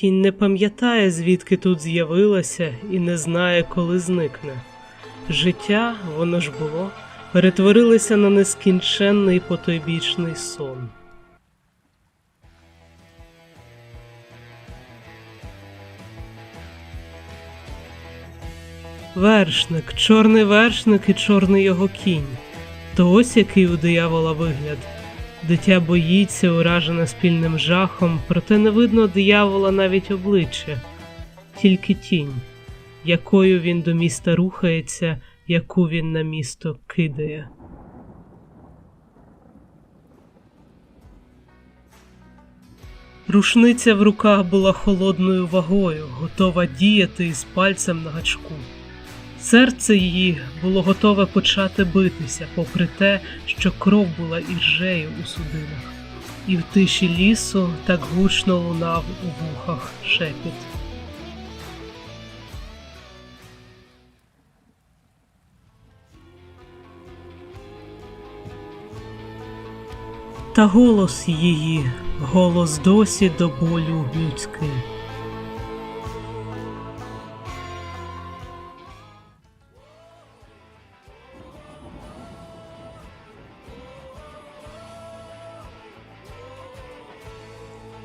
Тінь не пам'ятає, звідки тут з'явилася, і не знає, коли зникне. Життя, воно ж було, перетворилося на нескінченний потойбічний сон. Вершник, чорний вершник і чорний його кінь. То ось який у диявола вигляд. Дитя боїться, уражене спільним жахом, проте не видно диявола навіть обличчя, тільки тінь, якою він до міста рухається, яку він на місто кидає. Рушниця в руках була холодною вагою, готова діяти із пальцем на гачку. Серце її було готове почати битися, попри те, що кров була іржею у судинах, і в тиші лісу так гучно лунав у вухах шепіт. Та голос її, голос досі до болю людський.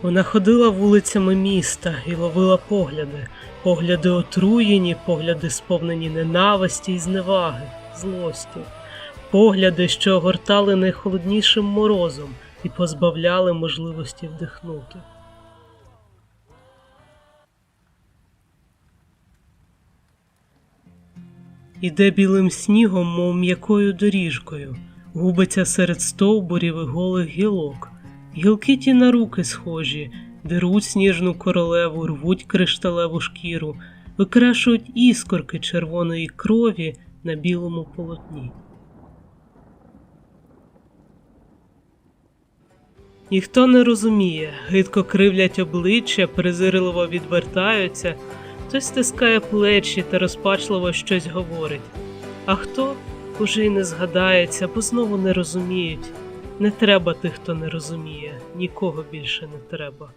Вона ходила вулицями міста і ловила погляди, погляди отруєні, погляди сповнені ненависті і зневаги, злості, погляди, що огортали найхолоднішим морозом і позбавляли можливості вдихнути. Іде білим снігом, мов м'якою доріжкою, губиться серед стовбурів і голих гілок. Гілки ті на руки схожі, деруть сніжну королеву, рвуть кришталеву шкіру, викрашують іскорки червоної крові на білому полотні. Ніхто не розуміє, гидко кривлять обличчя, презирливо відвертаються, хтось стискає плечі та розпачливо щось говорить. А хто уже й не згадається, бо знову не розуміють. Не треба тих, хто не розуміє, нікого більше не треба.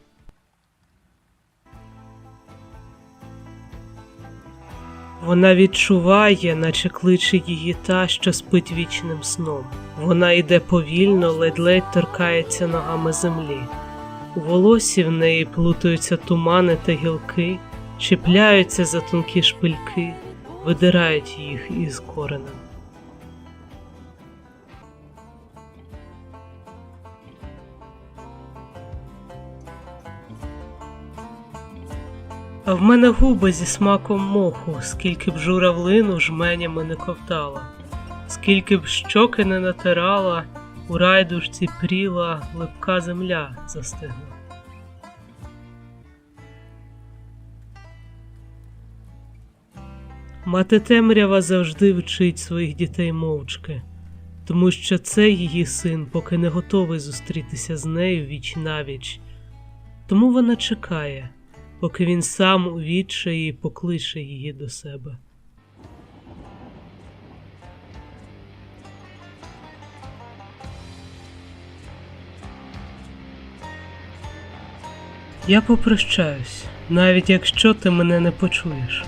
Вона відчуває, наче кличе її та, що спить вічним сном. Вона йде повільно, ледь-ледь торкається ногами землі. У волосі в неї плутаються тумани та гілки, чіпляються за тонкі шпильки, видирають їх із коренем. В мене губи зі смаком моху, скільки б журавлину жменями не ковтала, скільки б щоки не натирала, у райдушці пріла, липка земля застигла. Мати темрява завжди вчить своїх дітей мовчки, тому що це її син, поки не готовий зустрітися з нею віч навіч. Тому вона чекає поки він сам у відчаї покличе її до себе. Я попрощаюсь, навіть якщо ти мене не почуєш.